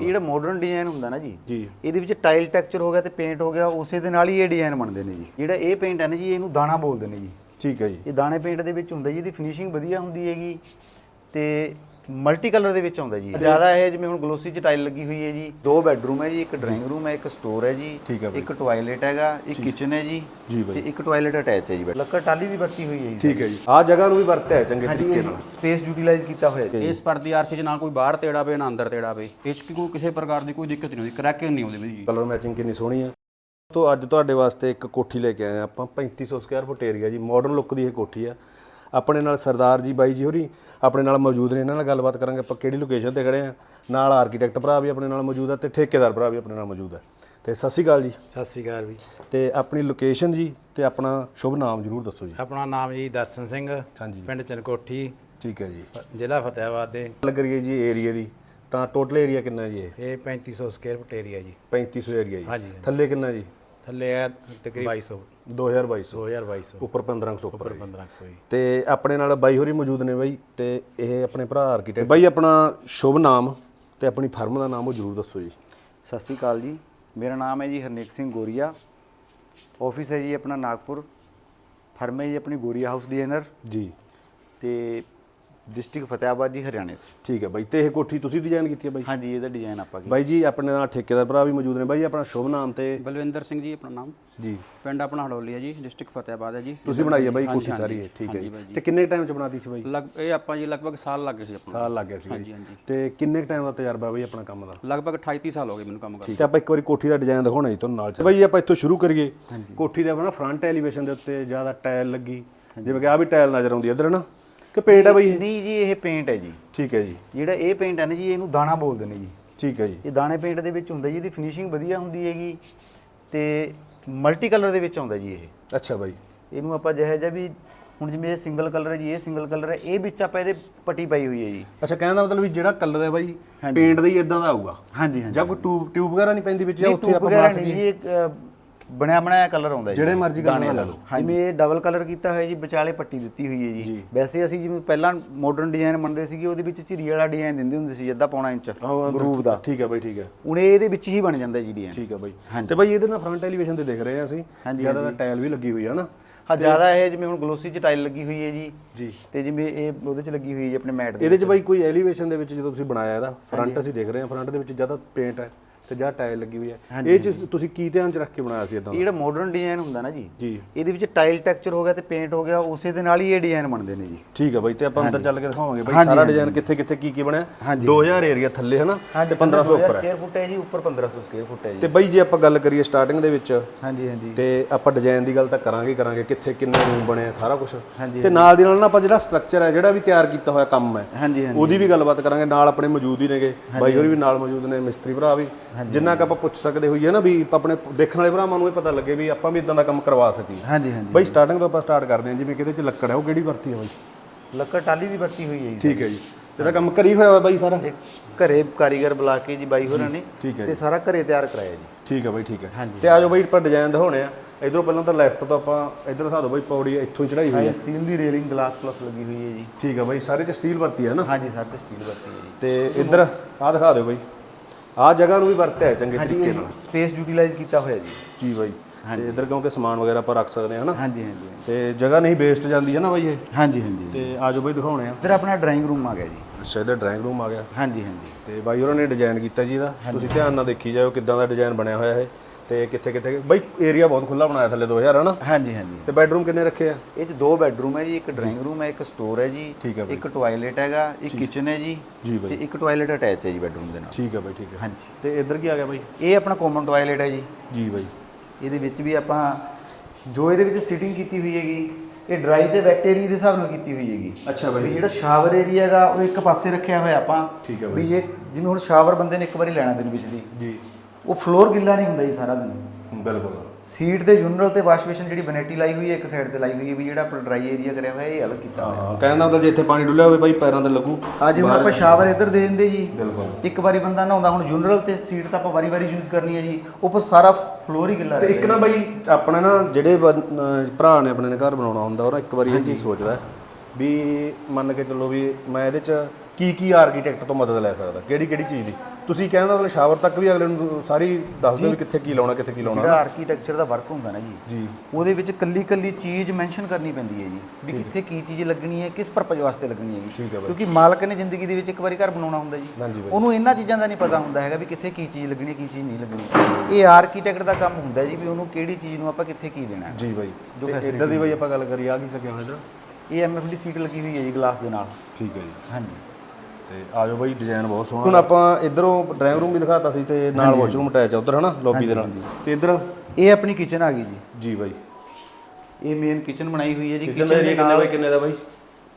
ਇਹ ਜਿਹੜਾ modern design ਹੁੰਦਾ ਨਾ ਜੀ ਜੀ। ਇਹਦੇ ਵਿੱਚ ਟਾਈਲ ਟੈਕਸਚਰ ਹੋ ਗਿਆ ਤੇ ਪੇਂਟ ਹੋ ਗਿਆ ਉਸੇ ਦੇ ਨਾਲ ਹੀ ਇਹ ਡਿਜ਼ਾਈਨ ਬਣਦੇ ਨੇ ਜੀ। ਜਿਹੜਾ ਇਹ ਪੇਂਟ ਹੈ ਨਾ ਜੀ ਇਹਨੂੰ ਦਾਣਾ ਬੋਲਦੇ ਨੇ ਜੀ। ਠੀਕ ਹੈ ਜੀ। ਇਹ ਦਾਣੇ ਪੇਂਟ ਦੇ ਵਿੱਚ ਹੁੰਦਾ ਜੀ ਇਹਦੀ ਫਿਨਿਸ਼ਿੰਗ ਵਧੀਆ ਹੁੰਦੀ ਹੈਗੀ ਤੇ ਮਲਟੀ ਕਲਰ ਦੇ ਵਿੱਚ ਆਉਂਦਾ ਜੀ। ਜ਼ਿਆਦਾ ਇਹ ਜਿਵੇਂ ਹੁਣ ਗਲੋਸੀ ਚ ਟਾਈਲ ਲੱਗੀ ਹੋਈ ਹੈ ਜੀ। ਦੋ ਬੈੱਡਰੂਮ ਹੈ ਜੀ ਇੱਕ ਡਰਾਇੰਗ ਰੂਮ ਹੈ ਇੱਕ ਸਟੋਰ ਹੈ ਜੀ ਹੈ। ਇੱਕ ਟਾਇਲਟ ਹੈਗਾ ਇੱਕ ਕਿਚਨ ਹੈ ਜੀ ਜੀ। ਤੇ ਇੱਕ ਟਾਇਲਟ ਅਟੈਚ ਹੈ ਜੀ ਲੱਕੜ ਟਾਲੀ ਵੀ ਵਰਤੀ ਹੋਈ ਹੈ ਜੀ। ਠੀਕ ਹੈ ਜੀ। ਆਹ ਜਗ੍ਹਾ ਨੂੰ ਵੀ ਵਰਤਿਆ ਹੈ ਚੰਗੇ ਤਰੀਕੇ ਨਾਲ। ਸਪੇਸ ਯੂਟਿਲਾਈਜ਼ ਕੀਤਾ ਹੋਇਆ ਜੀ। ਇਸ ਪਰ ਦੀ ਆਰਸੀ ਚ ਨਾ ਕੋਈ ਬਾਹਰ ਤੇੜਾ ਪਏ ਨਾ ਅੰਦਰ ਤੇੜਾ ਪਏ। ਇਸ 'ਚ ਕੋਈ ਕਿਸੇ ਪ੍ਰਕਾਰ ਦੀ ਕੋਈ ਦਿੱਕਤ ਨਹੀਂ ਆਉਂਦੀ ਕਰੈਕਿੰਗ ਨਹੀਂ ਆਉਂਦੀ ਵੀ ਕਲਰ ਮੈਚਿੰਗ ਕਿੰਨੀ ਸੋਹਣੀ ਆ। ਤੋਂ ਅੱਜ ਤੁਹਾਡੇ ਵਾਸਤੇ ਇੱਕ ਕੋਠੀ ਲੈ ਕੇ ਆਏ ਆ ਆਪਾਂ 3500 ਸਕੁਅਰ ਫੁੱਟ ਏਰੀਆ ਜੀ। ਮਾਡਰਨ ਲੁੱਕ ਦੀ ਇਹ ਕੋਠੀ ਆ। ਆਪਣੇ ਨਾਲ ਸਰਦਾਰ ਜੀ ਬਾਈ ਜੀ ਹੋਰੀ ਆਪਣੇ ਨਾਲ ਮੌਜੂਦ ਨੇ ਇਹਨਾਂ ਨਾਲ ਗੱਲਬਾਤ ਕਰਾਂਗੇ ਆਪਾਂ ਕਿਹੜੀ ਲੋਕੇਸ਼ਨ ਤੇ ਖੜੇ ਆ। ਨਾਲ ਆਰਕੀਟੈਕਟ ਭਰਾ ਵੀ ਆਪਣੇ ਨਾਲ ਮੌਜੂਦ ਆ ਤੇ ਠੇਕੇਦਾਰ ਭਰਾ ਵੀ ਆਪਣੇ ਨਾਲ ਮੌਜੂਦ ਆ। ਤੇ ਸਤਿ ਸ਼੍ਰੀ ਅਕਾਲ ਜੀ। ਸਤਿ ਸ੍ਰੀ ਅਕਾਲ ਵੀ ਤੇ ਆਪਣੀ ਲੋਕੇਸ਼ਨ ਜੀ ਤੇ ਆਪਣਾ ਸ਼ੁਭ ਨਾਮ ਜਰੂਰ ਦੱਸੋ ਜੀ। ਆਪਣਾ ਨਾਮ ਜੀ ਦਰਸ਼ਨ ਸਿੰਘ ਹਾਂਜੀ। ਪਿੰਡ ਚਨਕੋਠੀ। ਠੀਕ ਹੈ ਜੀ। ਜ਼ਿਲ੍ਹਾ ਫਤਿਆਬਾਦ ਦੇ। ਗੱਲ ਕਰੀਏ ਜੀ ਏਰੀਆ ਦੀ ਤਾਂ ਟੋਟਲ ਏਰੀਆ ਕਿੰਨਾ ਜੀ ਇਹ? ਇਹ 3500 ਸਕੁਅਰ ਫੁੱਟ ਏਰੀਆ ਜੀ। 3500 ਏਰੀਆ ਜੀ। ਹਾਂਜੀ, ਥੱਲੇ ਕਿੰਨਾ ਜੀ? ਥੱਲੇ ਹੈ ਤਕਰੀਬਨ 2200 2200 2200 ਉੱਪਰ 1500 ਉੱਪਰ ਜੀ। 1500 ਜੀ। ਤੇ ਆਪਣੇ ਨਾਲ ਬਾਈ ਹੋਰੀ ਮੌਜੂਦ ਨੇ ਬਾਈ ਤੇ ਇਹ ਆਪਣੇ ਭਰਾ ਆਰਕੀਟੈਕਟ ਬਾਈ ਆਪਣਾ ਸ਼ੁਭ ਨਾਮ ਤੇ ਆਪਣੀ ਫਰਮ ਦਾ ਨਾਮ ਉਹ ਜਰੂਰ ਦੱਸੋ ਜੀ। ਸਤਿ ਸ੍ਰੀ ਅਕਾਲ ਜੀ। ਮੇਰਾ ਨਾਮ ਹੈ ਜੀ ਹਰਨੇਕ ਸਿੰਘ ਗੋਰੀਆ। ਆਫਿਸ ਹੈ ਜੀ ਆਪਣਾ ਨਾਗਪੁਰ। ਫਰਮ ਹੈ ਜੀ ਆਪਣੀ ਗੋਰੀਆ ਹਾਊਸ ਡਿਜ਼ਾਈਨਰ ਜੀ। ਤੇ ਡਿਸਟ੍ਰਿਕਟ ਫਤਿਆਬਾਦ ਜੀ ਹਰਿਆਣੇ ਤੋਂ। ਠੀਕ ਹੈ ਬਾਈ ਤੇ ਇਹ ਕੋਠੀ ਤੁਸੀਂ ਡਿਜ਼ਾਈਨ ਕੀਤੀ ਹੈ ਬਾਈ? ਹਾਂਜੀ ਇਹਦਾ ਡਿਜ਼ਾਈਨ ਆਪਾਂ ਕੀਤਾ। ਬਾਈ ਜੀ ਆਪਣੇ ਨਾਲ ਠੇਕੇਦਾਰ ਭਰਾ ਵੀ ਮੌਜੂਦ ਨੇ। ਬਾਈ ਆਪਣਾ ਸ਼ੁਭ ਨਾਮ ਤੇ ਬਲਵਿੰਦਰ ਸਿੰਘ ਜੀ ਆਪਣਾ ਨਾਮ। ਜੀ। ਪਿੰਡ ਆਪਣਾ ਹੜੋਲੀ ਹੈ ਜੀ ਡਿਸਟ੍ਰਿਕਟ ਫਤਿਆਬਾਦ ਹੈ ਜੀ। ਤੁਸੀਂ ਬਣਾਈ ਹੈ ਬਾਈ ਕੋਠੀ ਸਾਰੀ ਇਹ ਠੀਕ ਹੈ ਜੀ। ਤੇ ਕਿੰਨੇ ਟਾਈਮ ਚ ਬਣਾਤੀ ਸੀ ਬਾਈ? ਲਗ ਇਹ ਆਪਾਂ ਜੀ ਲਗਭਗ ਸਾਲ ਲੱਗ ਗਏ ਸੀ ਆਪਣਾ। ਸਾਲ ਲੱਗ ਗਿਆ ਸੀ। ਹਾਂਜੀ, ਹਾਂਜੀ। ਤੇ ਕਿੰਨੇ ਟਾਈਮ ਦਾ ਤਜਰਬਾ ਬਾਈ ਆਪਣਾ ਕੰਮ ਦਾ? ਲਗਭਗ 28 30 ਸਾਲ ਹੋ ਗਏ ਮੈਨੂੰ ਕੰਮ ਕਰਦੇ ਤੇ ਆਪਾਂ ਇੱਕ ਵਾਰੀ ਕੋਠੀ ਦਾ ਡਿਜ਼ਾਈਨ ਦਿਖਾਉਣਾ ਜੀ ਤੁਹਾਨੂੰ ਨਾਲ ਚ ਬਾਈ ਆਪਾਂ ਇੱਥੋਂ ਸ਼ੁਰੂ ਕਰੀਏ। ਕੋਠੀ ਦੇ ਆਪਣਾ ਫਰੰਟ ਐਲੀਵੇਸ਼ਨ ਦੇ ਉੱਤੇ ਜ਼ਿਆਦਾ ਟਾਇਲ ਲੱਗੀ। ਜਿਵੇਂ ਕਿ ਆ ਵੀ ਟਾਇਲ ਨਜ਼ਰ ਆਉਂਦੀ ਇੱਧਰ ਨਾ? ਕਿ ਪੇਂਟ ਹੈ ਬਾਈ ਇਹ? ਨਹੀਂ ਜੀ ਇਹ ਪੇਂਟ ਹੈ ਜੀ। ਠੀਕ ਹੈ ਜੀ। ਜਿਹੜਾ ਇਹ ਪੇਂਟ ਹੈ ਨਾ ਜੀ ਇਹਨੂੰ ਦਾਣਾ ਬੋਲਦੇ ਨੇ ਜੀ। ਠੀਕ ਹੈ ਜੀ। ਇਹ ਦਾਣੇ ਪੇਂਟ ਦੇ ਵਿੱਚ ਹੁੰਦਾ ਜੀ ਇਹਦੀ ਫਿਨਿਸ਼ਿੰਗ ਵਧੀਆ ਹੁੰਦੀ ਹੈਗੀ ਤੇ ਮਲਟੀ ਕਲਰ ਦੇ ਵਿੱਚ ਆਉਂਦਾ ਜੀ ਇਹ। ਅੱਛਾ ਬਾਈ। ਇਹਨੂੰ ਆਪਾਂ ਜਿਹੇ ਜਿਹਾ ਵੀ ਹੁਣ ਜਿਵੇਂ ਇਹ ਸਿੰਗਲ ਕਲਰ ਹੈ ਜੀ ਇਹ ਸਿੰਗਲ ਕਲਰ ਹੈ ਇਹ ਵਿੱਚ ਆਪਾਂ ਇਹਦੇ ਪੱਟੀ ਪਾਈ ਹੋਈ ਹੈ ਜੀ। ਅੱਛਾ ਕਹਿਣ ਦਾ ਮਤਲਬ ਵੀ ਜਿਹੜਾ ਕਲਰ ਹੈ ਬਾਈ ਪੇਂਟ ਦਾ ਹੀ ਇਦਾਂ ਦਾ ਆਊਗਾ। ਹਾਂਜੀ ਹਾਂਜੀ। ਜਾਂ ਕੋਈ ਟਿਊਬ ਟਿਊਬ ਵਗੈਰਾ ਨਹੀਂ ਪੈਂਦੀ ਵਿੱਚ ਜਾਂ ਉੱਥੇ ਆਪਾਂ ਬਣਾ ਸਕੀਏ ਜੀ। ਬਣਿਆ ਬਣਾਇਆ ਕਲਰ ਆਉਂਦਾ ਜੀ। ਜਿਹੜੇ ਮਰਜ਼ੀ ਦਾਣੇ। ਲੈ ਲਓ। ਜਿਵੇਂ ਇਹ ਡਬਲ ਕਲਰ ਕੀਤਾ ਹੋਇਆ ਜੀ ਵਿਚਾਲੇ ਪੱਟੀ ਦਿੱਤੀ ਹੋਈ ਹੈ ਜੀ। ਵੈਸੇ ਅਸੀਂ ਜਿਵੇਂ ਪਹਿਲਾਂ ਮਾਡਰਨ ਡਿਜ਼ਾਈਨ ਬਣਦੇ ਸੀਗੇ ਉਹਦੇ ਵਿੱਚ ਝਿਰੀ ਵਾਲਾ ਡਿਜ਼ਾਈਨ ਦਿੰਦੇ ਹੁੰਦੇ ਸੀ ਅੱਧਾ ਪੌਣਾ ਇੰਚ ਗਰੂਪ ਦਾ। ਠੀਕ ਹੈ ਬਾਈ ਠੀਕ ਹੈ। ਹੁਣ ਇਹ ਇਹਦੇ ਵਿੱਚ ਹੀ ਬਣ ਜਾਂਦਾ ਜੀ ਡਿਜ਼ਾਈਨ ਠੀਕ ਹੈ ਬਾਈ। ਤੇ ਬਾਈ ਇਹਦੇ ਨਾਲ ਫਰੰਟ ਐਲੀਵੇਸ਼ਨ ਤੇ ਦੇਖ ਰਹੇ ਹਾਂ ਅਸੀਂ ਜ਼ਿਆਦਾ ਟਾਇਲ ਵੀ ਲੱਗੀ ਹੋਈ ਹੈ ਨਾ। ਹਾਂ ਜ਼ਿਆਦਾ ਇਹ ਜਿਵੇਂ ਹੁਣ ਗਲੋਸੀ ਚ ਟਾਈਲ ਲੱਗੀ ਹੋਈ ਹੈ ਜੀ। ਜੀ। ਤੇ ਜਿਵੇਂ ਇਹ ਉਹਦੇ ਚ ਲੱਗੀ ਹੋਈ ਹੈ ਜੀ ਆਪਣੇ ਮੈਟ ਦੇ ਇਹਦੇ ਚ ਬਾਈ ਕੋਈ ਐਲੀਵੇਸ਼ਨ ਦੇ ਵਿੱਚ ਜਦੋਂ ਤੁਸੀਂ ਬਣਾਇਆ ਇਹਦਾ ਫਰੰਟ ਅਸੀਂ ਦੇਖ ਰਹੇ ਹਾਂ ਫਰੰਟ ਦੇ ਵਿੱਚ ਜ਼ਿਆਦਾ ਪੇਂਟ ਹੈ। ਤੇ ਜਾਂ ਟਾਇਲ ਲੱਗੀ ਹੋਈ ਹੈ। ਇਹ ਚ ਤੁਸੀਂ ਕੀ ਧਿਆਨ ਚ ਰੱਖ ਕੇ ਬਣਾਇਆ ਸੀ ਇਦਾਂ ਇਹ ਜਿਹੜਾ ਮਾਡਰਨ ਡਿਜ਼ਾਈਨ ਹੁੰਦਾ ਨਾ ਜੀ ਜੀ। ਇਹਦੇ ਵਿੱਚ ਟਾਈਲ ਟੈਕਸਚਰ ਹੋ ਗਿਆ ਤੇ ਪੇਂਟ ਹੋ ਗਿਆ ਉਸੇ ਦੇ ਨਾਲ ਹੀ ਇਹ ਡਿਜ਼ਾਈਨ ਬਣਦੇ ਨੇ ਜੀ। ਠੀਕ ਹੈ ਬਾਈ ਤੇ ਆਪਾਂ ਅੰਦਰ ਚੱਲ ਕੇ ਦਿਖਾਵਾਂਗੇ ਬਾਈ ਸਾਰਾ। ਡਿਜ਼ਾਈਨ ਕਿੱਥੇ ਕਿੱਥੇ ਕੀ ਕੀ ਬਣਿਆ? ਹਾਂਜੀ। 2000 ਏਰੀਆ ਥੱਲੇ ਹਨਾ? ਤੇ 1500 ਉੱਪਰ ਹੈ। ਸਕੁਅਰ ਫੁੱਟ ਹੈ ਜੀ ਉੱਪਰ 1500 ਸਕੁਅਰ ਫੁੱਟ ਹੈ ਜੀ। ਤੇ ਬਾਈ ਜੇ ਆਪਾਂ ਗੱਲ ਕਰੀਏ ਸਟਾਰਟਿੰਗ ਦੇ ਵਿੱਚ ਹਾਂਜੀ ਹਾਂਜੀ। ਤੇ ਆਪਾਂ ਡਿਜ਼ਾਈਨ ਦੀ ਗੱਲ ਤਾਂ ਕਰਾਂਗੇ ਹੀ ਕਰਾਂਗੇ ਕਿੱਥੇ ਕਿੰਨੇ ਰੂਮ ਬਣੇ ਆ ਸਾਰਾ ਕੁਝ ਤੇ ਨਾਲ ਦੀ ਨਾਲ ਨਾ ਆਪਾਂ ਜਿਹੜਾ ਸਟਰਕਚਰ ਹੈ ਜਿਹੜਾ ਵੀ ਤਿਆਰ ਕੀਤਾ ਹੋਇਆ ਕੰਮ ਹੈ ਹਾਂਜੀ ਹਾਂਜੀ। ਉਹਦੀ ਵੀ ਗੱਲਬਾਤ ਕਰਾਂਗੇ ਨਾਲ ਆਪਣੇ ਮੌਜੂਦ ਹੀ ਨੇਗੇ। ਬਾਈ ਹੋਰੀ ਵੀ ਨਾਲ ਮੌਜੂਦ ਨੇ ਮਿਸਤਰੀ ਭਰਾ ਵੀ। ਜਿੰਨਾ ਕੁ ਆਪਾਂ ਪੁੱਛ ਸਕਦੇ ਹੋਈਏ ਨਾ ਵੀ ਆਪਣੇ ਦੇਖਣ ਵਾਲੇ ਭਰਾਵਾਂ ਨੂੰ ਇਹ ਪਤਾ ਲੱਗੇ ਵੀ ਆਪਾਂ ਵੀ ਇਦਾਂ ਦਾ ਕੰਮ ਕਰਵਾ ਸਕੀਏ। ਹਾਂਜੀ ਹਾਂਜੀ ਬਾਈ ਸਟਾਰਟਿੰਗ ਤੋਂ ਆਪਾਂ ਸਟਾਰਟ ਕਰਦੇ ਹਾਂ ਜਿਵੇਂ ਕਿਹਦੇ ਚ ਲੱਕੜ ਹੈ ਉਹ ਕਿਹੜੀ ਵਰਤੀ ਹੈ ਬਾਈ? ਲੱਕੜ ਟਾਲੀ ਦੀ ਵਰਤੀ ਹੋਈ ਹੈ ਜੀ। ਠੀਕ ਹੈ ਜੀ। ਇਹਦਾ ਕੰਮ ਕਰੀ ਹੋਇਆ ਬਾਈ ਸਾਰਾ? ਇਹ ਘਰੇ ਕਾਰੀਗਰ ਬੁਲਾ ਕੇ ਜੀ ਬਾਈ ਹੋਰਾਂ ਨੇ ਠੀਕ ਹੈ ਤੇ ਸਾਰਾ ਘਰੇ ਤਿਆਰ ਕਰਾਇਆ ਜੀ। ਠੀਕ ਹੈ ਬਾਈ ਠੀਕ ਹੈ। ਤੇ ਆਜੋ ਬਾਈ ਆਪਾਂ ਡਿਜ਼ਾਈਨ ਦਿਖਾਉਣੇ ਆ। ਇਧਰੋਂ ਪਹਿਲਾਂ ਤਾਂ ਲੈਫਟ ਤੋਂ ਆਪਾਂ ਇਧਰ ਦਿਖਾ ਦਿਓ ਬਾਈ ਪੌੜੀ ਇੱਥੋਂ ਹੀ ਚੜਾਈ ਹੋਈ ਹੈ। ਸਟੀਲ ਦੀ ਰੇਲਿੰਗ ਗਲਾਸ ਪਲੱਸ ਲੱਗੀ ਹੋਈ ਹੈ ਜੀ। ਠੀਕ ਹੈ ਬਾਈ ਸਾਰੇ ਚ ਸਟੀਲ ਵਰਤੀ ਹੈ ਨਾ? ਹਾਂਜੀ ਸਰ ਤੇ ਸਟੀਲ ਵਰਤੀ ਹੈ ਜੀ। ਤੇ ਇੱਧਰ ਆਹ ਦਿਖਾ ਦਿਓ ਬਾਈ। ਆਹ ਜਗ੍ਹਾ ਨੂੰ ਵੀ ਵਰਤਿਆ ਹੈ ਚੰਗੇ ਤਰੀਕੇ ਨਾਲ। ਸਪੇਸ ਯੂਟਿਲਾਈਜ਼ ਕੀਤਾ ਹੋਇਆ ਜੀ। ਜੀ ਬਾਈ। ਤੇ ਇੱਧਰ ਕਿਉਂਕਿ ਸਮਾਨ ਵਗੈਰਾ ਆਪਾਂ ਰੱਖ ਸਕਦੇ ਹਾਂ ਨਾ ਹਾਂਜੀ ਹਾਂਜੀ ਤੇ ਜਗ੍ਹਾ ਨਹੀਂ ਵੇਸਟ ਜਾਂਦੀ ਹੈ ਨਾ ਬਾਈ ਇਹ? ਹਾਂਜੀ ਹਾਂਜੀ ਤੇ ਆਜੋ ਬਾਈ ਦਿਖਾਉਣੇ ਆ। ਇੱਧਰ ਆਪਣਾ ਡਰਾਇੰਗ ਰੂਮ ਆ ਗਿਆ ਜੀ। ਅੱਛਾ ਇਹਦਾ ਡਰਾਇੰਗ ਰੂਮ ਆ ਗਿਆ। ਹਾਂਜੀ ਹਾਂਜੀ। ਤੇ ਬਾਈ ਹੋਰਾਂ ਨੇ ਡਿਜ਼ਾਈਨ ਕੀਤਾ ਜੀ ਇਹਦਾ। ਤੁਸੀਂ ਧਿਆਨ ਨਾਲ ਦੇਖੀ ਜਾਓ ਕਿੱਦਾਂ ਦਾ ਡਿਜ਼ਾਈਨ ਬਣਿਆ ਹੋਇਆ ਇਹ। ਤੇ ਕਿੱਥੇ ਕਿੱਥੇ? ਬਾਈ ਏਰੀਆ ਬਹੁਤ ਖੁੱਲਾ ਬਣਾਇਆ ਥੱਲੇ 2000 ਹੈ ਨਾ ਹਾਂਜੀ ਹਾਂਜੀ। ਤੇ ਬੈੱਡਰੂਮ ਕਿੰਨੇ ਰੱਖੇ ਆ? ਇਹ ਚ ਦੋ ਬੈੱਡਰੂਮ ਹੈ ਜੀ ਇੱਕ ਡਰਾਇੰਗ ਰੂਮ ਹੈ ਇੱਕ ਸਟੋਰ ਹੈ ਜੀ ਠੀਕ ਹੈ ਬਾਈ। ਇੱਕ ਟਾਇਲਟ ਹੈਗਾ ਇੱਕ ਕਿਚਨ ਹੈ ਜੀ ਜੀ ਬਾਈ। ਤੇ ਇੱਕ ਟਾਇਲਟ ਅਟੈਚ ਹੈ ਜੀ ਬੈੱਡਰੂਮ ਦੇ ਨਾਲ। ਠੀਕ ਹੈ ਬਾਈ ਠੀਕ ਹੈ। ਹਾਂਜੀ। ਤੇ ਇੱਧਰ ਕੀ ਆ ਗਿਆ ਬਾਈ? ਇਹ ਆਪਣਾ ਕਾਮਨ ਟਾਇਲਟ ਹੈ ਜੀ। ਜੀ ਬਾਈ। ਇਹਦੇ ਵਿੱਚ ਵੀ ਆਪਾਂ ਜੋ ਇਹਦੇ ਵਿੱਚ ਸੀਟਿੰਗ ਕੀਤੀ ਹੋਈ ਹੈਗੀ ਇਹ ਡਰਾਈ ਤੇ ਵੈਟ ਏਰੀਆ ਦੇ ਹਿਸਾਬ ਨਾਲ ਕੀਤੀ ਹੋਈ ਹੈਗੀ। ਅੱਛਾ ਵੀ ਜਿਹੜਾ ਸ਼ਾਵਰ ਏਰੀਆ ਹੈਗਾ ਉਹ ਇੱਕ ਪਾਸੇ ਰੱਖਿਆ ਹੋਇਆ ਆਪਾਂ। ਠੀਕ ਹੈ ਵੀ ਇਹ ਜਿਵੇਂ ਹੁਣ ਸ਼ਾਵਰ ਬੰਦੇ ਨੇ ਇੱਕ ਵਾਰੀ ਲੈਣਾ ਦਿਨ ਵਿੱਚ ਦੀ। ਜੀ। ਉਹ ਫਲੋਰ ਗਿੱਲਾ ਨਹੀਂ ਹੁੰਦਾ ਜੀ ਸਾਰਾ ਦਿਨ। ਬਿਲਕੁਲ। ਸੀਟ ਤੇ ਜਨਰਲ ਤੇ ਵਾਸ਼ ਬੇਸਿਨ ਜਿਹੜੀ ਵੈਨਿਟੀ ਲਾਈ ਹੋਈ ਹੈ ਇੱਕ ਸਾਈਡ ਤੇ ਲਾਈ ਹੋਈ ਹੈ ਵੀ ਜਿਹੜਾ ਆਪਣਾ ਡਰਾਈ ਏਰੀਆ ਕਰਿਆ ਹੋਇਆ ਇਹ ਅਲੱਗ ਕੀਤਾ ਹੋਇਆ। ਹਾਂ ਕਹਿੰਦਾ ਮਤਲਬ ਜੇ ਇੱਥੇ ਪਾਣੀ ਡੁੱਲਿਆ ਹੋਵੇ ਬਾਈ ਪੈਰਾਂ ਤੇ ਲੱਗੂ ਅੱਜ ਹੁਣ ਆਪਾਂ ਸ਼ਾਵਰ ਇੱਧਰ ਦੇ ਦਿੰਦੇ ਜੀ। ਬਿਲਕੁਲ। ਇੱਕ ਵਾਰੀ ਬੰਦਾ ਨਹਾਉਂਦਾ ਹੁਣ ਜਨਰਲ ਤੇ ਸੀਟ ਤਾਂ ਆਪਾਂ ਵਾਰੀ-ਵਾਰੀ ਯੂਜ਼ ਕਰਨੀ ਹੈ ਜੀ। ਉੱਪਰ ਸਾਰਾ ਫਲੋਰ ਹੀ ਗਿੱਲਾ ਤੇ ਇੱਕ ਨਾ ਬਾਈ ਆਪਣੇ ਨਾ ਜਿਹੜੇ ਭਰਾ ਨੇ ਆਪਣੇ ਨੇ ਘਰ ਬਣਾਉਣਾ ਹੁੰਦਾ ਉਹ ਨਾ ਇੱਕ ਵਾਰੀ ਇਹ ਚੀਜ਼ ਸੋਚਦਾ ਵੀ ਮੰਨ ਕੇ ਚੱਲੋ ਵੀ ਮੈਂ ਇਹਦੇ ਚ ਕੀ ਕੀ ਆਰਕੀਟੈਕਟ ਤੋਂ ਮਦਦ ਲੈ ਸਕਦਾ? ਕਿਹੜੀ ਕਿਹੜੀ ਚੀਜ਼ ਦੀ? ਤੁਸੀਂ ਕਹਿੰਦਾ ਮਤਲਬ ਸ਼ਾਵਰ ਤੱਕ ਵੀ ਅਗਲੇ ਨੂੰ ਸਾਰੀ ਦੱਸ ਦਿਓ ਵੀ ਕਿੱਥੇ ਕੀ ਲਾਉਣਾ ਕਿੱਥੇ ਕੀ ਲਾਉਣਾ। ਜਿਹੜਾ ਆਰਕੀਟੈਕਚਰ ਦਾ ਵਰਕ ਹੁੰਦਾ ਨਾ ਜੀ ਜੀ। ਉਹਦੇ ਵਿੱਚ ਕੱਲੀ ਕੱਲੀ ਚੀਜ਼ ਮੈਂਸ਼ਨ ਕਰਨੀ ਪੈਂਦੀ ਹੈ ਜੀ ਵੀ ਕਿੱਥੇ ਕੀ ਚੀਜ਼ ਲੱਗਣੀ ਹੈ ਕਿਸ ਪਰਪਸ ਵਾਸਤੇ ਲੱਗਣੀ ਹੈ ਜੀ। ਠੀਕ ਹੈ ਬਾਈ। ਕਿਉਂਕਿ ਮਾਲਕ ਨੇ ਜ਼ਿੰਦਗੀ ਦੇ ਵਿੱਚ ਇੱਕ ਵਾਰੀ ਘਰ ਬਣਾਉਣਾ ਹੁੰਦਾ ਜੀ। ਹਾਂਜੀ ਬਾਈ। ਉਹਨੂੰ ਇਹਨਾਂ ਚੀਜ਼ਾਂ ਦਾ ਨਹੀਂ ਪਤਾ ਹੁੰਦਾ ਹੈਗਾ ਵੀ ਕਿੱਥੇ ਕੀ ਚੀਜ਼ ਲੱਗਣੀ ਹੈ ਕੀ ਚੀਜ਼ ਨਹੀਂ ਲੱਗਣੀ। ਇਹ ਆਰਕੀਟੈਕਟ ਦਾ ਕੰਮ ਹੁੰਦਾ ਜੀ ਵੀ ਉਹਨੂੰ ਕਿਹੜੀ ਚੀਜ਼ ਨੂੰ ਆਪਾਂ ਕਿੱਥੇ ਕੀ ਦੇਣਾ। ਹੈ ਜੀ ਬਾਈ। ਜੋ ਤੇ facility ਇੱਧਰ ਦੀ ਬਾਈ ਆਪਾਂ ਗੱਲ ਕਰੀਏ ਆ ਕੀ ਲੱਗਿਆ ਹੋਇਆ ਇੱਧਰ? ਇਹ ਐਮਐਫਡੀ ਸੀਟ ਲੱਗੀ ਹੋਈ ਹੈ ਜੀ ਗਲਾਸ ਦੇ ਨਾਲ। ਠੀਕ ਹੈ ਜੀ। ਹਾਂਜੀ। ਤੇ ਆ ਜਾਓ ਬਾਈ ਡਿਜ਼ਾਈਨ ਬਹੁਤ ਸੋਹਣਾ ਹੁਣ ਆਪਾਂ ਇਧਰੋਂ ਡਰਾਈਵਿੰਗ ਰੂਮ ਵੀ ਦਿਖਾਤਾ ਸੀ ਤੇ ਨਾਲ ਵਾਸ਼ਰੂਮ ਅਟੈਚ ਆ ਉਧਰ ਹਨਾ ਲੌਬੀ ਦੇ ਨਾਲ। ਤੇ ਇਧਰ? ਇਹ ਆਪਣੀ ਕਿਚਨ ਆ ਗਈ ਜੀ। ਜੀ ਬਾਈ। ਇਹ ਮੇਨ ਕਿਚਨ ਬਣਾਈ ਹੋਈ ਹੈ ਜੀ। ਕਿਚਨ ਦਾ ਕਿੰਨੇ ਬਾਈ ਕਿੰਨੇ ਦਾ ਬਾਈ?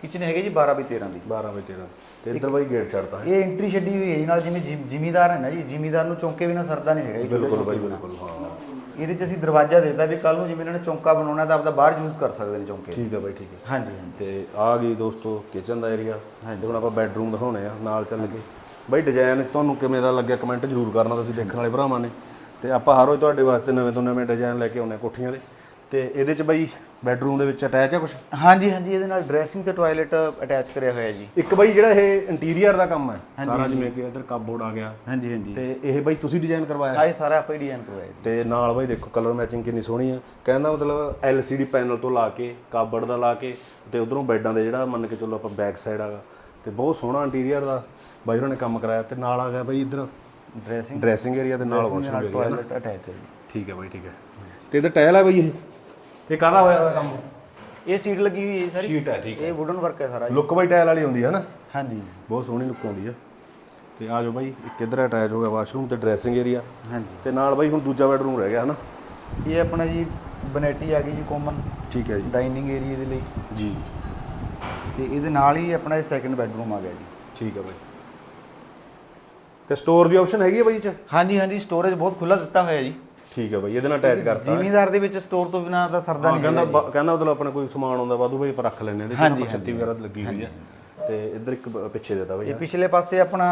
ਕਿਚਨ ਹੈਗੇ ਜੀ 12 ਬਾਈ 13 ਦੀ। 12 ਬਾਈ 13 ਤੇ ਇਧਰ ਬਾਈ ਗੇਟ ਛੱਡਤਾ ਹੈ। ਇਹ ਐਂਟਰੀ ਛੱਡੀ ਹੋਈ ਹੈ ਜੀ ਨਾਲ ਜਿਵੇਂ ਜ਼ਿਮ- ਜ਼ਿਮੀਦਾਰ ਹੈ ਨਾ ਜੀ ਜ਼ਿਮੀਦਾਰ ਨੂੰ ਚੌਂਕੇ ਬਿਨਾ ਸਰਦਾ ਨਹੀਂ ਹੈਗਾ ਜੀ ਬਿਲਕੁਲ ਬਾਈ ਬਿਲਕੁਲ ਹਾਂ। ਇਹਦੇ 'ਚ ਅਸੀਂ ਦਰਵਾਜ਼ਾ ਦੇ ਦਿੱਤਾ ਵੀ ਕੱਲ ਨੂੰ ਜਿਵੇਂ ਇਹਨਾਂ ਨੇ ਚੌਂਕਾ ਬਣਾਉਣਾ ਤਾਂ ਆਪਦਾ ਬਾਹਰ ਯੂਜ਼ ਕਰ ਸਕਦੇ ਨੇ ਚੌਂਕੇ। ਠੀਕ ਹੈ ਬਾਈ ਠੀਕ ਹੈ। ਹਾਂਜੀ ਹਾਂਜੀ। ਤੇ ਆ ਗਈ ਦੋਸਤੋ ਕਿਚਨ ਦਾ ਏਰੀਆ ਤੇ ਹੁਣ ਆਪਾਂ ਬੈੱਡਰੂਮ ਦਿਖਾਉਣੇ ਆ ਨਾਲ ਚੱਲ ਕੇ। ਬਾਈ ਡਿਜ਼ਾਈਨ ਤੁਹਾਨੂੰ ਕਿਵੇਂ ਦਾ ਲੱਗਿਆ ਕਮੈਂਟ ਜ਼ਰੂਰ ਕਰਨਾ ਤੁਸੀਂ ਦੇਖਣ ਵਾਲੇ ਭਰਾਵਾਂ ਨੇ। ਤੇ ਆਪਾਂ ਹਰ ਰੋਜ਼ ਤੁਹਾਡੇ ਵਾਸਤੇ ਨਵੇਂ ਤੋਂ ਨਵੇਂ ਡਿਜ਼ਾਈਨ ਲੈ ਕੇ ਆਉਂਦੇ ਕੋਠੀਆਂ ਦੇ। ਤੇ ਇਹਦੇ ਚ ਬਾਈ ਬੈੱਡਰੂਮ ਦੇ ਵਿੱਚ ਅਟੈਚ ਆ ਕੁਝ ਹਾਂਜੀ ਹਾਂਜੀ ਇਹਦੇ ਨਾਲ ਡਰੈਸਿੰਗ ਤੇ ਟਾਇਲਟ ਅਟੈਚ ਕਰਿਆ ਹੋਇਆ ਜੀ। ਇੱਕ ਬਾਈ ਜਿਹੜਾ ਇਹ ਇੰਟੀਰੀਅਰ ਦਾ ਕੰਮ ਹੈ ਸਾਰਾ ਜਿਵੇਂ ਕਿ ਇੱਧਰ ਕਪਬੋਰਡ ਆ ਗਿਆ। ਹਾਂਜੀ ਹਾਂਜੀ। ਤੇ ਇਹ ਬਾਈ ਤੁਸੀਂ ਡਿਜ਼ਾਈਨ ਕਰਵਾਇਆ? ਇਹ ਸਾਰਾ ਆਪਾਂ ਡਿਜ਼ਾਈਨ ਕਰਵਾਇਆ ਜੀ। ਤੇ ਨਾਲ ਬਾਈ ਦੇਖੋ ਕਲਰ ਮੈਚਿੰਗ ਕਿੰਨੀ ਸੋਹਣੀ ਆ। ਕਹਿੰਦਾ ਮਤਲਬ LCD ਪੈਨਲ ਤੋਂ ਲਾ ਕੇ ਕਾਬੜ ਦਾ ਲਾ ਕੇ ਤੇ ਉਧਰੋਂ ਬੈੱਡਾਂ ਦੇ ਜਿਹੜਾ ਮੰਨ ਕੇ ਚੱਲੋ ਆਪਾਂ ਬੈਕ ਸਾਈਡ ਆਗਾ ਤੇ ਬਹੁਤ ਸੋਹਣਾ ਇੰਟੀਰੀਅਰ ਦਾ ਬਾਈ ਉਹਨਾਂ ਨੇ ਕੰਮ ਕਰਾਇਆ। ਤੇ ਨਾਲ ਆ ਗਿਆ ਬਾਈ ਇੱਧਰ ਡਰੈਸਿੰਗ ਡਰੈਸਿੰਗ ਏਰੀਆ ਤੇ ਨਾਲ ਵਾਸ਼ਰੂਮ ਏਰੀਆ ਟਾਇਲਟ ਅਟੈਚ ਹੈ ਜੀ। ਠੀਕ ਹੈ ਬਾਈ ਠੀਕ ਹੈ। ਤੇ ਇਹਦਾ ਟਾਇਲ ਹੈ ਬਾਈ ਇਹ? ਇਹ ਕਾਹਦਾ ਹੋਇਆ ਹੋਇਆ ਕੰਮ? ਇਹ ਸੀਟ ਲੱਗੀ ਹੋਈ ਹੈ ਜੀ ਸਾਰੀ। ਸ਼ੀਟ ਹੈ ਠੀਕ ਇਹ ਵੁਡਨ ਵਰਕ ਹੈ ਸਾਰਾ ਜੀ। ਲੁੱਕ ਬਾਈ ਟਾਇਲ ਵਾਲੀ ਹੁੰਦੀ ਹੈ ਨਾ ਹਾਂਜੀ। ਬਹੁਤ ਸੋਹਣੀ ਲੁੱਕ ਆਉਂਦੀ ਹੈ। ਤੇ ਆ ਜਾਓ ਬਾਈ ਇੱਕ ਇੱਧਰ ਅਟੈਚ ਹੋ ਗਿਆ ਵਾਸ਼ਰੂਮ ਤੇ ਡਰੈਸਿੰਗ ਏਰੀਆ ਹਾਂਜੀ। ਤੇ ਨਾਲ ਬਾਈ ਹੁਣ ਦੂਜਾ ਬੈਡਰੂਮ ਰਹਿ ਗਿਆ ਹਨਾ? ਇਹ ਆਪਣਾ ਜੀ ਬਨੇਟੀ ਆ ਗਈ ਜੀ ਕਾਮਨ ਠੀਕ ਹੈ ਜੀ। ਡਾਈਨਿੰਗ ਏਰੀਆ ਦੇ ਲਈ। ਜੀ। ਤੇ ਇਹਦੇ ਨਾਲ ਹੀ ਆਪਣਾ ਇਹ ਸੈਕੰਡ ਬੈਡਰੂਮ ਆ ਗਿਆ ਜੀ। ਠੀਕ ਹੈ ਬਾਈ। ਤੇ ਸਟੋਰ ਦੀ ਆਪਸ਼ਨ ਹੈਗੀ ਹੈ ਬਾਈ ਇਹ ਚ? ਹਾਂਜੀ ਹਾਂਜੀ ਸਟੋਰੇਜ ਬਹੁਤ ਖੁੱਲਾ ਦਿੱਤਾ ਹੋਇਆ ਜੀ। ਠੀਕ ਹੈ ਬਾਈ ਇਹਦੇ ਨਾਲ ਅਟੈਚ ਕਰਤਾ ਜ਼ਿਮੀਦਾਰ ਦੇ ਵਿੱਚ ਸਟੋਰ ਤੋਂ ਬਿਨਾ ਤਾਂ ਸਰਦਾ ਹਾਂ ਨਹੀਂ ਕਹਿੰਦਾ ਬ- ਕਹਿੰਦਾ ਮਤਲਬ ਆਪਣਾ ਕੋਈ ਸਮਾਨ ਆਉਂਦਾ ਵਾਧੂ ਬਾਈ ਆਪਾਂ ਰੱਖ ਲੈਣੇ ਇਹਦੇ ਚ ਆਪਾਂ ਛੱਤੀ ਵਗੈਰਾ ਲੱਗੀ ਹੋਈ ਹੈ ਤੇ ਇੱਧਰ ਇੱਕ ਬ- ਪਿੱਛੇ ਦੇਤਾ ਬਾਈ। ਇਹ ਪਿਛਲੇ ਪਾਸੇ ਆਪਣਾ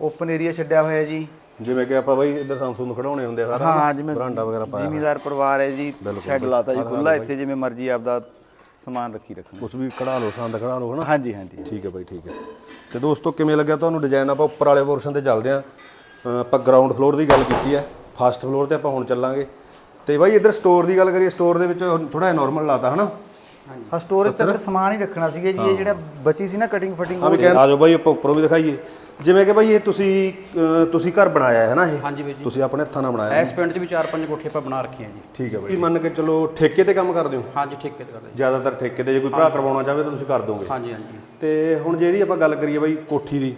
ਓਪਨ ਏਰੀਆ ਛੱਡਿਆ ਹੋਇਆ ਜੀ। ਜਿਵੇਂ ਕਿ ਆਪਾਂ ਬਾਈ ਇੱਧਰ ਨੂੰ ਖੜਾਉਣੇ ਹੁੰਦੇ ਆ ਸਾਰਾ ਹਾਂ ਜਿਵੇਂ ਬਰਾਂਡਾ ਵਗੈਰਾ ਪਾਇਆ ਜ਼ਿਮੀਦਾਰ ਪਰਿਵਾਰ ਹੈ ਜੀ ਸ਼ੈੱਡ ਲਾਤਾ ਜੀ ਖੁੱਲਾ ਇੱਥੇ ਜਿਵੇਂ ਮਰਜ਼ੀ ਆਪਦਾ ਸਮਾਨ ਰੱਖੀ ਰੱਖਣਾ। ਕੁਛ ਵੀ ਖੜਾ ਲਓ ਸੰਦ ਖੜਾ ਲਓ ਹਨਾ? ਹਾਂਜੀ ਹਾਂਜੀ ਠੀਕ ਹੈ ਬਾਈ ਠੀਕ ਹੈ। ਤੇ ਦੋਸਤੋ ਕਿਵੇਂ ਲੱਗਿਆ ਤੁਹਾਨੂੰ ਡਿਜ਼ਾਈਨ ਆਪਾਂ ਉੱਪਰ ਵਾਲੇ ਪੋਰਸ਼ਨ ਤੇ ਚੱਲਦੇ ਆਂ ਅਹ ਆਪਾਂ ਗਰਾਊਂਡ ਫਲੋਰ ਦੀ ਗੱਲ ਕੀਤੀ ਹੈ। ਫਸਟ ਫਲੋਰ ਤੇ ਆਪਾਂ ਹੁਣ ਚੱਲਾਂਗੇ। ਤੇ ਬਾਈ ਇੱਧਰ ਸਟੋਰ ਦੀ ਗੱਲ ਕਰੀਏ ਸਟੋਰ ਦੇ ਵਿੱਚ ਥੋੜਾ ਜਿਹਾ ਨਾਰਮਲ ਲਾਤਾ ਹਨਾ? ਹਾਂ ਸਟੋਰੇਜ ਤੇ ਫਿਰ ਸਮਾਨ ਹੀ ਰੱਖਣਾ ਸੀਗਾ ਜੀ ਇਹ ਜਿਹੜਾ ਬਚੀ ਸੀ ਨਾ ਕਟਿੰਗ ਫਟਿੰਗ ਆ ਜਾਓ ਬਾਈ ਆਪਾਂ ਉੱਪਰੋਂ ਵੀ ਦਿਖਾਈਏ। ਜਿਵੇਂ ਕਿ ਬਾਈ ਇਹ ਤੁਸੀਂ ਤੁਸੀਂ ਘਰ ਬਣਾਇਆ ਹੈ ਨਾ ਇਹ? ਹਾਂਜੀ ਬਾਈ ਜੀ। ਤੁਸੀਂ ਆਪਣੇ ਹੱਥਾਂ ਨਾਲ ਬਣਾਇਆ ਇਸ ਪਿੰਡ 'ਚ ਵੀ ਚਾਰ ਪੰਜ ਕੋਠੇ ਆਪਾਂ ਬਣਾ ਰੱਖੀਆਂ ਜੀ। ਠੀਕ ਹੈ ਬਾਈ ਮੰਨ ਕੇ ਚਲੋ ਠੇਕੇ ਤੇ ਕੰਮ ਕਰਦੇ ਹੋ? ਹਾਂਜੀ ਠੇਕੇ ਤੇ ਕਰਦੇ ਜ਼ਿਆਦਾਤਰ ਠੇਕੇ ਤੇ ਜੇ ਕੋਈ ਭਰਾ ਕਰਵਾਉਣਾ ਚਾਹਵੇ ਤਾਂ ਤੁਸੀਂ ਕਰ ਦੋਗੇ। ਹਾਂਜੀ ਹਾਂਜੀ। ਤੇ ਹੁਣ ਜੇ ਇਹਦੀ ਆਪਾਂ ਗੱਲ ਕਰੀਏ ਬਾਈ ਕੋਠੀ ਦੀ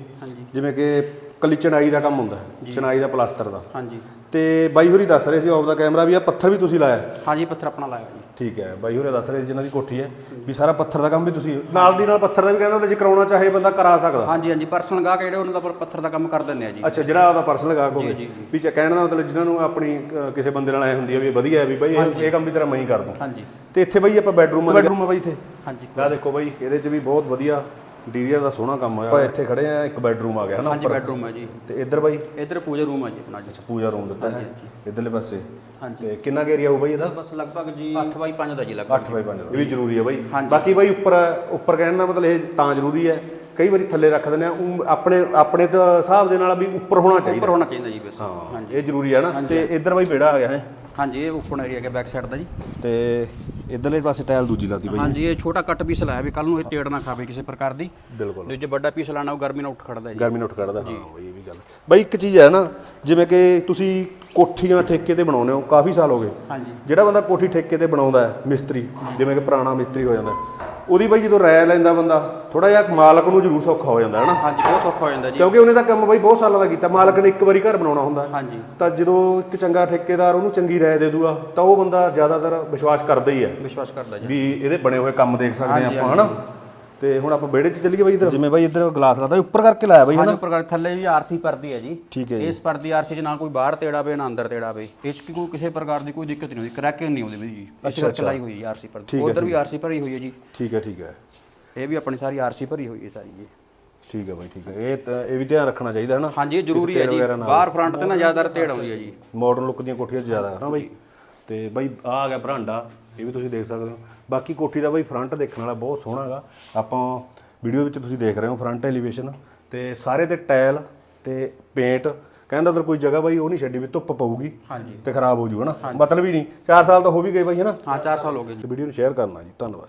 ਜਿਵੇਂ ਕਿ ਕੱਲੀ ਚਣਾਈ ਦਾ ਕੰਮ ਹੁੰਦਾ ਹੈ ਚਣਾਈ ਦਾ ਪਲਾਸਟਰ ਦਾ। ਹਾਂਜੀ। ਤੇ ਬਾਈ ਹੋਰੀ ਦੱਸ ਰਹੇ ਸੀ ਆਫ ਦਾ ਕੈਮਰਾ ਵੀ ਆ ਪੱਥਰ ਵੀ ਤੁਸੀਂ ਲਾਇਆ ਹੈ। ਹਾਂਜੀ ਪੱਥਰ ਆਪਣਾ ਲਾਇਆ ਜੀ। ਠੀਕ ਹੈ ਬਾਈ ਹੋਰੇ ਦੱਸ ਰਹੇ ਸੀ ਜਿਨ੍ਹਾਂ ਦੀ ਕੋਠੀ ਹੈ ਵੀ ਸਾਰਾ ਪੱਥਰ ਦਾ ਕੰਮ ਵੀ ਤੁਸੀਂ ਨਾਲ ਦੀ ਨਾਲ ਪੱਥਰ ਦਾ ਵੀ ਕਹਿੰਦਾ ਹੁੰਦਾ ਜੇ ਕਰਾਉਣਾ ਚਾਹੇ ਬੰਦਾ ਕਰਾ ਸਕਦਾ। ਹਾਂਜੀ ਹਾਂਜੀ ਪਰਸਨਲ ਗਾਹਕ ਜਿਹੜੇ ਉਹਨਾਂ ਦਾ ਆਪਾਂ ਪੱਥਰ ਦਾ ਕੰਮ ਕਰ ਦਿੰਦੇ ਆ ਜੀ। ਅੱਛਾ ਜਿਹੜਾ ਉਹਦਾ ਪਰਸਨਲ ਗਾਹਕ ਹੋਵੇ। ਵੀ ਚ ਕਹਿਣ ਦਾ ਮਤਲਬ ਜਿਨ੍ਹਾਂ ਨੂੰ ਆਪਣੀ ਅ, ਕਿਸੇ ਬੰਦੇ ਨਾਲ ਐ ਹੁੰਦੀ ਹੈ ਵੀ ਇਹ ਵਧੀਆ ਹੈ ਵੀ ਬਾਈ ਇਹ ਇਹ ਕੰਮ ਵੀ ਤੇਰਾ ਮੈਂ ਹੀ ਕਰ ਦੂੰ। ਹਾਂਜੀ। ਤੇ ਇੱਥੇ ਬਾਈ ਆਪਾਂ ਬੈਡਰੂਮ ਬੈਡਰੂਮ ਆ ਬਾਈ ਇੱਥੇ। ਹਾਂਜੀ। ਆ ਦੇਖੋ ਬਾਈ ਇਹਦੇ 'ਚ ਵੀ ਬਹੁਤ ਵਧੀਆ ਇੰਟੀਰੀਅਰ ਦਾ ਸੋਹਣਾ ਕੰਮ ਹੋਇਆ। ਆਪਾਂ ਇੱਥੇ ਖੜੇ ਆ ਇੱਕ ਬੈਡਰੂਮ ਆ ਗਿਆ ਹਨਾ ਹਾਂਜੀ ਉੱਪਰ। ਬੈਡਰੂਮ ਹੈ ਜੀ। ਤੇ ਇੱਧਰ ਬਾਈ? ਇੱਧਰ ਪੂਜਾ ਰੂਮ ਹੈ ਜੀ ਆਪਣਾ ਜੀ। ਪੂਜਾ ਰੂਮ ਦਿੱਤਾ ਹੈ। ਇਧਰਲੇ ਪਾਸੇ। ਹਾਂਜੀ। ਤੇ ਕਿੰਨਾ ਏਰੀਆ ਹੋਊ ਬਾਈ ਇਹਦਾ? ਬਸ ਲਗਭਗ ਜੀ 8 ਬਾਈ 5 ਦਾ ਜੀ ਲਗਭਗ। 8 ਬਾਈ 5 ਇਹ ਵੀ ਜ਼ਰੂਰੀ ਹੈ ਬਾਈ। ਬਾਕੀ ਬਾਈ ਉੱਪਰ ਉੱਪਰ ਕਹਿਣ ਦਾ ਮਤਲਬ ਇਹ ਤਾਂ ਜ਼ਰੂਰੀ ਹੈ। ਕਈ ਵਾਰੀ ਥੱਲੇ ਰੱਖ ਦਿੰਦੇ ਆ। ਆਪਣੇ ਆਪਣੇ ਤਾਂ ਹਿਸਾਬ ਦੇ ਨਾਲ ਵੀ ਉੱਪਰ ਹੋਣਾ ਉੱਪਰ ਚਾਹੀਦਾ। ਹੋਣਾ ਚਾਹੀਦਾ ਜੀ ਬਸ। ਹਾਂ ਇਹ ਜ਼ਰੂਰੀ ਹੈ ਨਾ। ਤੇ ਇੱਧਰ ਬਾਈ ਵਿਹੜਾ ਆ ਗਿਆ ਹੈ। ਹਾਂਜੀ ਇਹ ਓਪਨ ਏਰੀਆ ਹੈ ਬੈਕ ਸਾਈਡ ਦਾ ਜੀ। ਤੇ ਇਧਰਲੇ ਪਾਸੇ ਟਾਇਲ ਦੂਜੀ ਲਾਤੀ ਬਾਈ ਹਾਂਜੀ ਇਹ ਛੋਟਾ ਕੱਟ ਪੀਸ ਲਾਇਆ ਵੀ ਕੱਲ ਨੂੰ ਇਹ ਤੇੜ ਨਾ ਖਾਵੇ ਕਿਸੇ ਪ੍ਰਕਾਰ ਦੀ। ਬਿਲਕੁਲ। ਜੇ ਵੱਡਾ ਪੀਸ ਲਾਣਾ ਉਹ ਗਰਮੀ ਨਾਲ ਉੱਠ ਖੜਦਾ ਜੀ। ਗਰਮੀ ਨੂੰ ਉੱਠ ਕੱਢਦਾ ਹਾਂ ਬਾਈ ਇਹ ਵੀ ਗੱਲ। ਬਾਈ ਇੱਕ ਚੀਜ਼ ਹੈ ਨਾ ਜਿਵੇਂ ਕਿ ਤੁਸੀਂ ਕੋਠੀਆਂ ਠੇਕੇ ਤੇ ਬਣਾਉਂਦੇ ਹੋ ਕਾਫੀ ਸਾਲ ਹੋ ਗਏ। ਹਾਂਜੀ। ਜਿਹੜਾ ਬੰਦਾ ਕੋਠੀ ਠੇਕੇ ਤੇ ਬਣਾਉਂਦਾ ਹੈ ਮਿਸਤਰੀ ਜਿਵੇਂ ਕਿ ਪੁਰਾਣਾ ਮਿਸਤਰੀ ਹੋ ਜਾਂਦਾ ਹੈ, ਉਹਦੀ ਬਾਈ ਜਦੋਂ ਰਾਇ ਲੈਂਦਾ ਬੰਦਾ ਥੋੜਾ ਜਿਹਾ ਮਾਲਕ ਨੂੰ ਜ਼ਰੂਰ ਸੌਖਾ ਹੋ ਜਾਂਦਾ ਹੈ ਨਾ? ਹਾਂਜੀ ਬਹੁਤ ਔਖਾ ਹੋ ਜਾਂਦਾ ਜੀ। ਕਿਉਂਕਿ ਉਹਨੇ ਤਾਂ ਕੰਮ ਬਾਈ ਬਹੁਤ ਸਾਲਾਂ ਦਾ ਕੀਤਾ ਮਾਲਕ ਨੇ ਇੱਕ ਵਾਰੀ ਘਰ ਬਣਾਉਣਾ ਹੁੰਦਾ। ਹਾਂਜੀ। ਤਾਂ ਜਦੋਂ ਇੱਕ ਚੰਗਾ ਠੇਕੇਦਾਰ ਉਹਨੂੰ ਚੰਗੀ ਰਾਇ ਦੇ ਦੂਗਾ ਤਾਂ ਉਹ ਬੰਦਾ ਜ਼ਿਆਦਾਤਰ ਵਿਸ਼ਵਾਸ ਕਰਦਾ ਹੀ ਹੈ। ਵਿਸ਼ਵਾਸ ਕਰਦਾ ਜੀ। ਵੀ ਇਹਦੇ ਬਣੇ ਹੋਏ ਕੰਮ ਦੇਖ ਸਕਦੇ ਆਪਾਂ ਹਨਾ ਤੇ ਹੁਣ ਆਪਾਂ ਵਿਹੜੇ 'ਚ ਚੱਲੀਏ ਬਾਈ ਇੱਧਰ? ਜਿਵੇਂ ਬਾਈ ਇੱਧਰ ਗਲਾਸ ਲਾਤਾ ਉੱਪਰ ਕਰਕੇ ਲਾਇਆ ਬਾਈ ਹਾਂਜੀ ਹਨਾ? ਉੱਪਰ ਕਰਕੇ। ਥੱਲੇ ਵੀ ਆਰਸੀ ਪਰਦੀ ਹੈ ਜੀ। ਠੀਕ ਹੈ ਜੀ। ਇਸ ਪਰਦੀ ਆਰਸੀ ਚ ਨਾ ਕੋਈ ਬਾਹਰ ਤੇੜਾ ਵੇ ਨਾ ਅੰਦਰ ਤੇੜਾ ਵੇ ਇਸ ਕੀ ਕੋਈ ਕਿਸੇ ਪ੍ਰਕਾਰ ਦੀ ਕੋਈ ਦਿੱਕਤ ਨਹੀਂ ਹੁੰਦੀ ਕਰੈਕਿੰਗ ਨਹੀਂ ਆਉਂਦੀ ਵੀ ਜੀ। ਅੱਛਾ ਚਲਾਈ ਹੋਈ ਹੈ ਆਰਸੀ ਪਰਦੀ। ਠੀਕ ਹੈ, ਉਧਰ ਵੀ ਆਰਸੀ ਭਰੀ ਹੋਈ ਹੈ ਜੀ। ਠੀਕ ਹੈ ਠੀਕ ਹੈ। ਇਹ ਵੀ ਆਪਣੀ ਸਾਰੀ ਆਰਸੀ ਭਰੀ ਹੋਈ ਹੈ ਸਾਰੀ ਜੀ। ਠੀਕ ਹੈ ਬਾਈ ਠੀਕ ਹੈ। ਇਹ ਤਾਂ ਇਹ ਵੀ ਧਿਆਨ ਰੱਖਣਾ ਚਾਹੀਦਾ ਹੈ ਨਾ ਹਾਂਜੀ ਇਹ ਜ਼ਰੂਰੀ ਹੈ ਜੀ। ਬਾਹਰ ਫਰੰਟ ਤੇ ਨਾ ਜ਼ਿਆਦਾਤਰ ਤੇੜ ਆਉਂਦੀ ਹੈ ਜੀ। ਮਾਡਰਨ ਲੁੱਕ ਦੀਆਂ ਕੋਠੀਆਂ 'ਚ ਜ਼ਿਆਦਾ ਹੈ ਨਾ ਬਾਈ ਤੇ ਬਾਈ ਆ ਆ ਗਿਆ ਬਰਾਂਡਾ। ਇਹ ਵੀ ਤੁਸੀਂ ਦੇਖ ਸਕਦੇ ਹੋ। ਬਾਕੀ ਕੋਠੀ ਦਾ ਬਾਈ ਫਰੰਟ ਦੇਖਣ ਵਾਲਾ ਬਹੁਤ ਸੋਹਣਾ ਹੈਗਾ। ਆਪਾਂ ਵੀਡੀਓ ਵਿੱਚ ਤੁਸੀਂ ਦੇਖ ਰਹੇ ਹੋ ਫਰੰਟ ਐਲੀਵੇਸ਼ਨ ਤੇ ਸਾਰੇ ਤੇ ਟਾਇਲ ਤੇ ਪੇਂਟ ਕਹਿੰਦਾ ਉਧਰ ਕੋਈ ਜਗ੍ਹਾ ਬਾਈ ਉਹ ਨਹੀਂ ਛੱਡੀ ਵੀ ਧੁੱਪ ਪਊਗੀ ਹਾਂਜੀ। ਤੇ ਖਰਾਬ ਹੋ ਜੂਗਾ ਨਾ ਮਤਲਬ ਹੀ ਨਹੀਂ। 4 ਸਾਲ ਤਾਂ ਹੋ ਵੀ ਗਏ ਬਾਈ ਹਨਾ? ਹਾਂ 4 ਸਾਲ ਹੋ ਗਏ ਜੀ। ਵੀਡੀਓ ਨੂੰ ਸ਼ੇਅਰ ਕਰਨਾ ਜੀ। ਧੰਨਵਾਦ।